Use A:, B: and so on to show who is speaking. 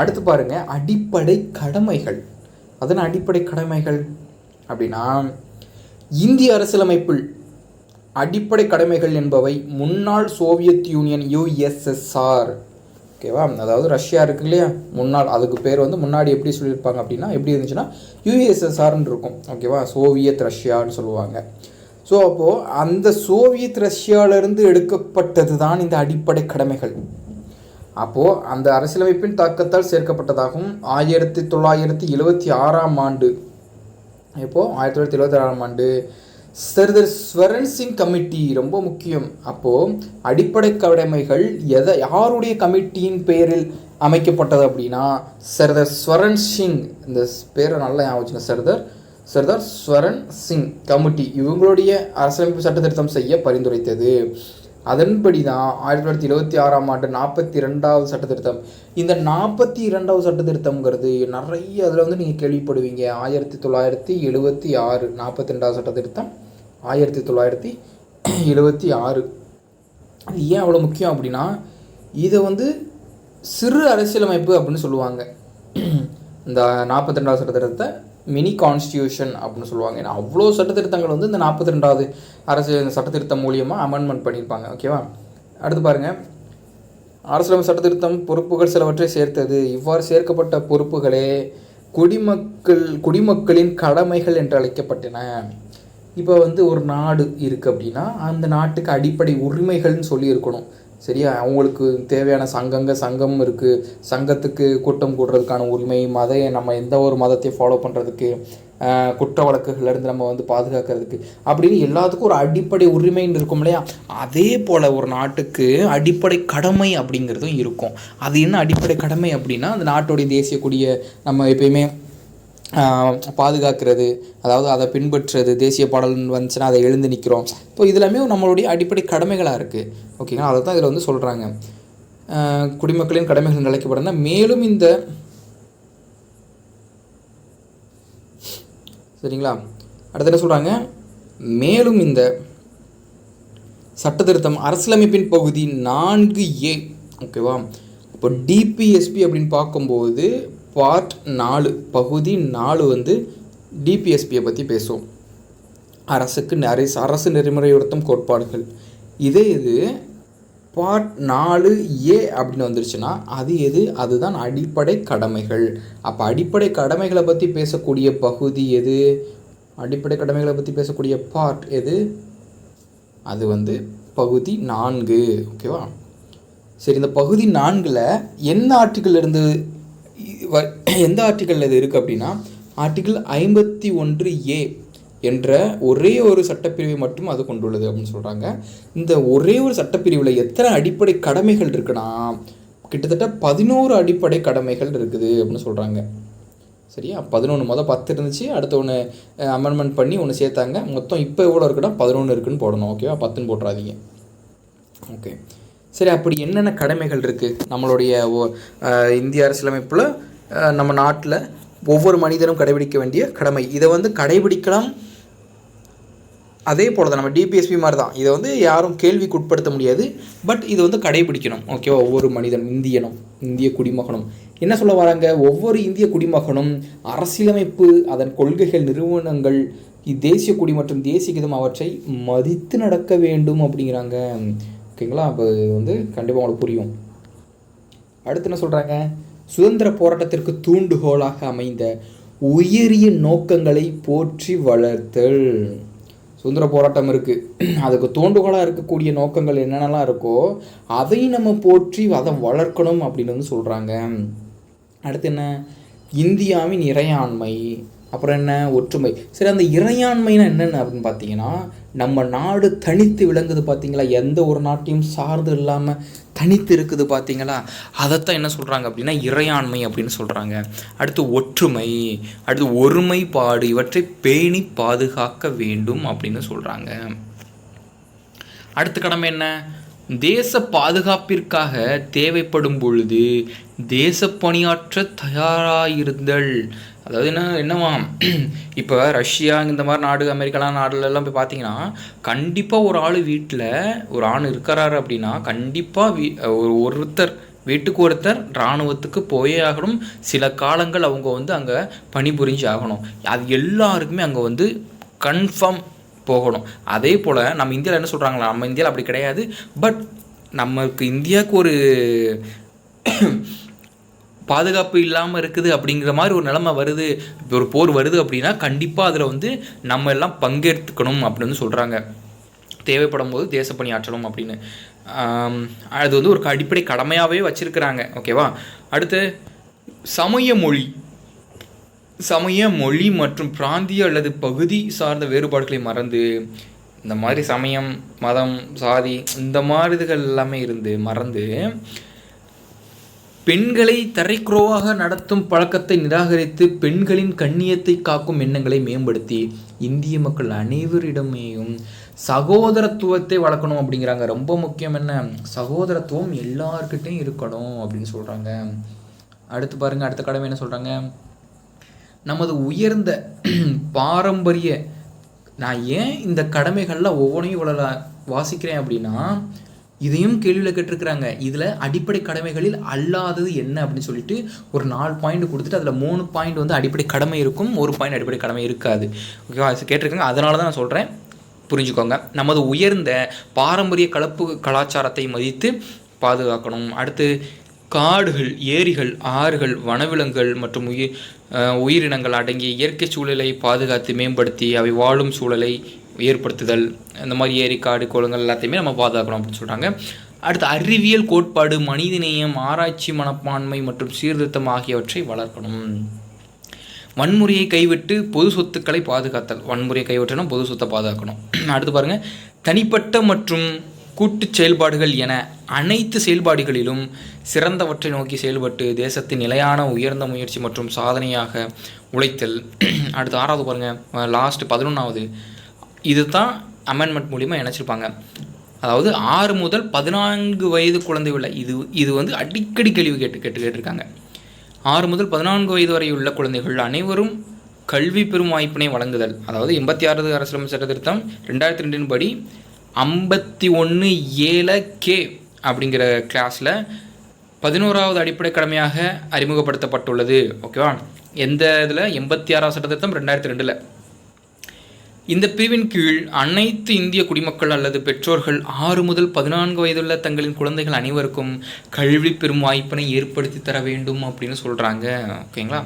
A: அடுத்து பாருங்கள் அடிப்படை கடமைகள். அதன் அடிப்படை கடமைகள்? அப்படின்னா இந்திய அரசியலமைப்பில் அடிப்படை கடமைகள் என்பவை முன்னாள் சோவியத் யூனியன் யுஎஸ்எஸ்ஆர். ஓகேவா அதாவது ரஷ்யா இருக்கு இல்லையா? முன்னாள் அதுக்கு பேர் வந்து முன்னாடி எப்படி சொல்லியிருப்பாங்க அப்படின்னா எப்படி இருந்துச்சுன்னா யுஎஸ்எஸ்ஆர்னு இருக்கும். ஓகேவா சோவியத் ரஷ்யான்னு சொல்லுவாங்க. ஸோ அப்போது அந்த சோவியத் ரஷ்யாவிலேருந்து எடுக்கப்பட்டது தான் இந்த அடிப்படை கடமைகள். அப்போது அந்த அரசியலமைப்பின் தாக்கத்தால் சேர்க்கப்பட்டதாகவும் ஆயிரத்தி தொள்ளாயிரத்தி எழுவத்தி ஆறாம் ஆண்டு இப்போது ஆயிரத்தி தொள்ளாயிரத்தி எழுபத்தி ஆறாம் ஆண்டு சர்தர் ஸ்வரன் சிங் கமிட்டி ரொம்ப முக்கியம். அப்போது அடிப்படை கடமைகள் எதை யாருடைய கமிட்டியின் பெயரில் அமைக்கப்பட்டது அப்படின்னா சர்தர் ஸ்வரன் சிங். இந்த பேரை நல்லா ஞாபகம் சர்தர் சர்தார் ஸ்வரன் சிங் கமிட்டி. இவங்களுடைய அரசியலமைப்பு சட்ட திருத்தம் செய்ய பரிந்துரைத்தது. அதன்படி தான் ஆயிரத்தி தொள்ளாயிரத்தி எழுபத்தி ஆறாம் ஆண்டு நாற்பத்தி ரெண்டாவது சட்ட திருத்தம் இந்த நாற்பத்தி இரண்டாவது சட்ட திருத்தம்ங்கிறது நிறைய அதில் வந்து நீங்கள் கேள்விப்படுவீங்க. ஆயிரத்தி தொள்ளாயிரத்தி எழுபத்தி ஆறு நாற்பத்தி ரெண்டாவது சட்ட திருத்தம் ஆயிரத்தி தொள்ளாயிரத்தி எழுபத்தி ஆறு. அது ஏன் அவ்வளோ முக்கியம் அப்படின்னா இதை வந்து சிறு அரசியலமைப்பு அப்படின்னு சொல்லுவாங்க. இந்த நாற்பத்தி ரெண்டாவது சட்ட திருத்தத்தை மினி கான்ஸ்டியூஷன் அப்படின்னு சொல்லுவாங்க. ஏன்னா அவ்வளோ சட்டத்திருத்தங்கள் வந்து இந்த நாற்பத்தி ரெண்டாவது அரசு சட்டத்திருத்தம் மூலியமாக அமெண்ட்மெண்ட் பண்ணியிருப்பாங்க. ஓகேவா அடுத்து பாருங்கள் அரசியலமைப்பு சட்டத்திருத்தம் பொறுப்புகள் சிலவற்றை சேர்த்தது. இவ்வாறு சேர்க்கப்பட்ட பொறுப்புகளே குடிமக்கள் குடிமக்களின் கடமைகள் என்று அழைக்கப்பட்டன. இப்போ வந்து ஒரு நாடு இருக்குது அப்படின்னா அந்த நாட்டுக்கு அடிப்படை உரிமைகள்னு சொல்லி இருக்கணும் சரியா? அவங்களுக்கு தேவையான சங்கங்க சங்கம் இருக்குது சங்கத்துக்கு கூட்டம் கூடுறதுக்கான உரிமை மத நம்ம எந்த ஒரு மதத்தையும் ஃபாலோ பண்ணுறதுக்கு குற்ற வழக்குகள்லேருந்து நம்ம வந்து பாதுகாக்கிறதுக்கு அப்படின்னு எல்லாத்துக்கும் ஒரு அடிப்படை உரிமைன்னு இருக்கும் இல்லையா? அதே போல் ஒரு நாட்டுக்கு அடிப்படை கடமை அப்படிங்கிறதும் இருக்கும். அது என்ன அடிப்படை கடமை அப்படின்னா அந்த நாட்டுடைய தேசிய கொடியை நம்ம எப்பயுமே பாதுகாக்கிறது அதாவது அதை பின்பற்றுறது தேசிய பாடல் வந்துச்சுன்னா அதை எழுந்து நிற்கிறோம் இப்போ இதெல்லாமே நம்மளுடைய அடிப்படை கடமைகளாக இருக்குது ஓகேங்களா? அதை தான் இதில் வந்து சொல்கிறாங்க குடிமக்களின் கடமைகள் நிலைக்கப்படனா மேலும் இந்த சரிங்களா? அடுத்து என்ன சொல்கிறாங்க மேலும் இந்த சட்ட திருத்தம் அரசியலமைப்பின் பகுதி நான்கு ஏ. ஓகேவா? இப்போ டிபிஎஸ்பி அப்படின்னு பார்க்கும்போது பார்ட் நாலு பகுதி நாலு வந்து டிபிஎஸ்பியை பற்றி பேசுவோம். அரசுக்கு நிறைய அரசு நெறிமுறையுறுத்தும் கோட்பாடுகள். இதே இது பார்ட் நாலு ஏ அப்படின்னு வந்துருச்சுன்னா அது எது? அதுதான் அடிப்படை கடமைகள். அப்போ அடிப்படை கடமைகளை பற்றி பேசக்கூடிய பகுதி எது? அடிப்படை கடமைகளை பற்றி பேசக்கூடிய பார்ட் எது? அது வந்து பகுதி நான்கு. ஓகேவா? சரி இந்த பகுதி நான்கில் என்ன ஆர்டிக்கிள் இருந்து எந்த ஆர்டிக்கலில் இது இருக்குது அப்படின்னா ஆர்டிக்கிள் ஐம்பத்தி ஒன்று ஏ என்ற ஒரே ஒரு சட்டப்பிரிவை மட்டும் அது கொண்டுள்ளது அப்படின்னு சொல்கிறாங்க இந்த ஒரே ஒரு சட்டப்பிரிவில் எத்தனை அடிப்படை கடமைகள் இருக்குன்னா கிட்டத்தட்ட பதினோரு அடிப்படை கடமைகள் இருக்குது அப்படின்னு சொல்கிறாங்க சரியா? பதினொன்று மொதல் பத்து இருந்துச்சு அடுத்த ஒன்று அமெண்ட்மெண்ட் பண்ணி ஒன்று சேர்த்தாங்க. மொத்தம் இப்போ எவ்வளோ இருக்குன்னா பதினொன்று இருக்குன்னு போடணும் ஓகேவா பத்துன்னு போட்டுறாதீங்க. ஓகே சரி அப்படி என்னென்ன கடமைகள் இருக்குது நம்மளுடைய இந்திய அரசியலமைப்பில் நம்ம நாட்டில் ஒவ்வொரு மனிதனும் கடைபிடிக்க வேண்டிய கடமை. இதை வந்து கடைபிடிக்கலாம். அதே போல் தான் நம்ம டிபிஎஸ்பி மாதிரி தான் இதை வந்து யாரும் கேள்விக்கு உட்படுத்த முடியாது. பட் இது வந்து கடைபிடிக்கணும். ஓகேவா ஒவ்வொரு மனிதனும் இந்தியனும் இந்திய குடிமகனும். என்ன சொல்ல வராங்க? ஒவ்வொரு இந்திய குடிமகனும் அரசியலமைப்பு அதன் கொள்கைகள் நிறுவனங்கள் தேசிய குடி மற்றும் தேசிய கீதம் அவற்றை மதித்து நடக்க வேண்டும் அப்படிங்கிறாங்க. ஓகேங்களா அப்போ இது வந்து கண்டிப்பாக உங்களுக்கு புரியும். அடுத்து என்ன சொல்கிறாங்க சுதந்திர போராட்டத்திற்கு தூண்டுகோலாக அமைந்த உயரிய நோக்கங்களை போற்றி வளர்த்தல். சுதந்திர போராட்டம் இருக்குது அதுக்கு தூண்டுகோலாக இருக்கக்கூடிய நோக்கங்கள் என்னென்னலாம் இருக்கோ அதையும் நம்ம போற்றி அதை வளர்க்கணும் அப்படின்னு வந்து சொல்கிறாங்க அடுத்து என்ன? இந்தியாவின் இறையாண்மை. அப்புறம் என்ன? ஒற்றுமை. சரி அந்த இறையாண்மைனா என்னென்ன அப்படின்னு பார்த்தீங்கன்னா நம்ம நாடு தனித்து விளங்குது பார்த்தீங்களா? எந்த ஒரு நாட்டையும் சார்ந்து இல்லாமல் தனித்து இருக்குது பார்த்தீங்களா? அதைத்தான் என்ன சொல்கிறாங்க அப்படின்னா இறையாண்மை அப்படின்னு சொல்கிறாங்க அடுத்து ஒற்றுமை அடுத்து ஒருமைப்பாடு இவற்றை பேணி பாதுகாக்க வேண்டும் அப்படின்னு சொல்கிறாங்க அடுத்த கடமை என்ன? தேச பாதுகாப்பிற்காக தேவைப்படும் பொழுது தேச பணியாற்ற தயாராயிருந்தல் அதாவது என்ன என்னவாம் இப்போ ரஷ்யா இந்த மாதிரி நாடு அமெரிக்காலாம் நாடுலலாம் போய் பார்த்தீங்கன்னா கண்டிப்பாக ஒரு ஆள் வீட்டில் ஒரு ஆண் இருக்கிறாரு அப்படின்னா கண்டிப்பாக வீ ஒரு ஒருத்தர் வீட்டுக்கு ஒருத்தர் இராணுவத்துக்கு போயே ஆகணும். சில காலங்கள் அவங்க வந்து அங்கே பணிபுரிஞ்சு ஆகணும் அது எல்லாருக்குமே அங்கே வந்து கன்ஃபார்ம் போகணும். அதே போல் நம்ம இந்தியாவில் என்ன சொல்கிறாங்களா நம்ம இந்தியாவில் அப்படி கிடையாது. பட் நமக்கு இந்தியாவுக்கு ஒரு பாதுகாப்பு இல்லாமல் இருக்குது அப்படிங்கிற மாதிரி ஒரு நிலமை வருது. இப்போ ஒரு போர் வருது அப்படின்னா கண்டிப்பாக அதில் வந்து நம்ம எல்லாம் பங்கேற்றுக்கணும் அப்படின்னு சொல்கிறாங்க தேவைப்படும் போது தேசப்பணி ஆற்றணும் அப்படின்னு. அது வந்து ஒரு அடிப்படை கடமையாகவே வச்சுருக்கிறாங்க. ஓகேவா அடுத்து சமய மொழி. சமய மொழி மற்றும் பிராந்திய அல்லது பகுதி சார்ந்த வேறுபாடுகளை மறந்து இந்த மாதிரி சமயம் மதம் சாதி இந்த மாதிரி இதுகள் எல்லாமே இருந்து மறந்து பெண்களை தரைக்குறவாக நடத்தும் பழக்கத்தை நிராகரித்து பெண்களின் கண்ணியத்தை காக்கும் எண்ணங்களை மேம்படுத்தி இந்திய மக்கள் அனைவரிடமேயும் சகோதரத்துவத்தை வளர்க்கணும் அப்படிங்கிறாங்க. ரொம்ப முக்கியம் என்ன? சகோதரத்துவம் எல்லார்கிட்டையும் இருக்கணும் அப்படின்னு சொல்கிறாங்க அடுத்து பாருங்க அடுத்த கடமை என்ன சொல்கிறாங்க நமது உயர்ந்த பாரம்பரிய நான் ஏன் இந்த கடமைகளில் ஒவ்வொன்றையும் இவ்வளோ வாசிக்கிறேன் அப்படின்னா இதையும் கேள்வியில் கேட்டிருக்கிறாங்க. இதில் அடிப்படை கடமைகளில் அல்லாதது என்ன அப்படின்னு சொல்லிட்டு ஒரு நாலு பாயிண்ட் கொடுத்துட்டு அதில் மூணு பாயிண்ட் வந்து அடிப்படை கடமை இருக்கும் ஒரு பாயிண்ட் அடிப்படை கடமை இருக்காது. ஓகேவா கேட்டிருக்காங்க. அதனால தான் நான் சொல்கிறேன் புரிஞ்சுக்கோங்க. நமது உயர்ந்த பாரம்பரிய கலப்பு கலாச்சாரத்தை மதித்து பாதுகாக்கணும். அடுத்து காடுகள் ஏரிகள் ஆறுகள் வனவிலங்குகள் மற்றும் உயிர் உயிரினங்கள் அடங்கிய இயற்கை சூழலை பாதுகாத்து மேம்படுத்தி அவை வாழும் சூழலை ஏற்படுத்துதல் இந்த மாதிரி ஏரி காடு குளங்கள் எல்லாத்தையுமே நம்ம பாதுகாக்கணும் அப்படின்னு சொல்கிறாங்க அடுத்து அறிவியல் கோட்பாடு மனிதநேயம் ஆராய்ச்சி மனப்பான்மை மற்றும் சீர்திருத்தம் ஆகியவற்றை வளர்க்கணும். வன்முறையை கைவிட்டு பொது சொத்துக்களை பாதுகாத்தல். வன்முறையை கைவிட்டணும் பொது சொத்தை பாதுகாக்கணும். அடுத்து பாருங்க தனிப்பட்ட மற்றும் கூட்டுச் செயல்பாடுகள் என அனைத்து செயல்பாடுகளிலும் சிறந்தவற்றை நோக்கி செயல்பட்டு தேசத்தின் நிலையான உயர்ந்த முயற்சி மற்றும் சாதனையாக உழைத்தல். அடுத்து ஆறாவது பாருங்க லாஸ்ட் பதினொன்றாவது இதுதான் அமெண்ட்மெண்ட் மூலிமா இணைச்சிருப்பாங்க. அதாவது ஆறு முதல் பதினான்கு வயது குழந்தை உள்ள இது இது வந்து அடிக்கடி கேள்வி கேட்டு கேட்டு கேட்டிருக்காங்க. ஆறு முதல் பதினான்கு வயது வரை உள்ள குழந்தைகள் அனைவரும் கல்வி பெறும் வாய்ப்பினை வழங்குதல். அதாவது எண்பத்தி ஆறாவது அரசியலமைப்பு சட்ட திருத்தம் ரெண்டாயிரத்தி ரெண்டின் படி ஐம்பத்தி ஒன்று ஏழு கே அப்படிங்கிற கிளாஸில் பதினோராவது அடிப்படை கடமையாக அறிமுகப்படுத்தப்பட்டுள்ளது. ஓகேவா எந்த இதில்? எண்பத்தி ஆறாவது சட்ட திருத்தம் ரெண்டாயிரத்தி ரெண்டில். இந்த பிரிவின் கீழ் அனைத்து இந்திய குடிமக்கள் அல்லது பெற்றோர்கள் ஆறு முதல் பதினான்கு வயதுள்ள தங்களின் குழந்தைகள் அனைவருக்கும் கல்வி பெறும் வாய்ப்பினை ஏற்படுத்தி தர வேண்டும் அப்படின்னு சொல்கிறாங்க ஓகேங்களா?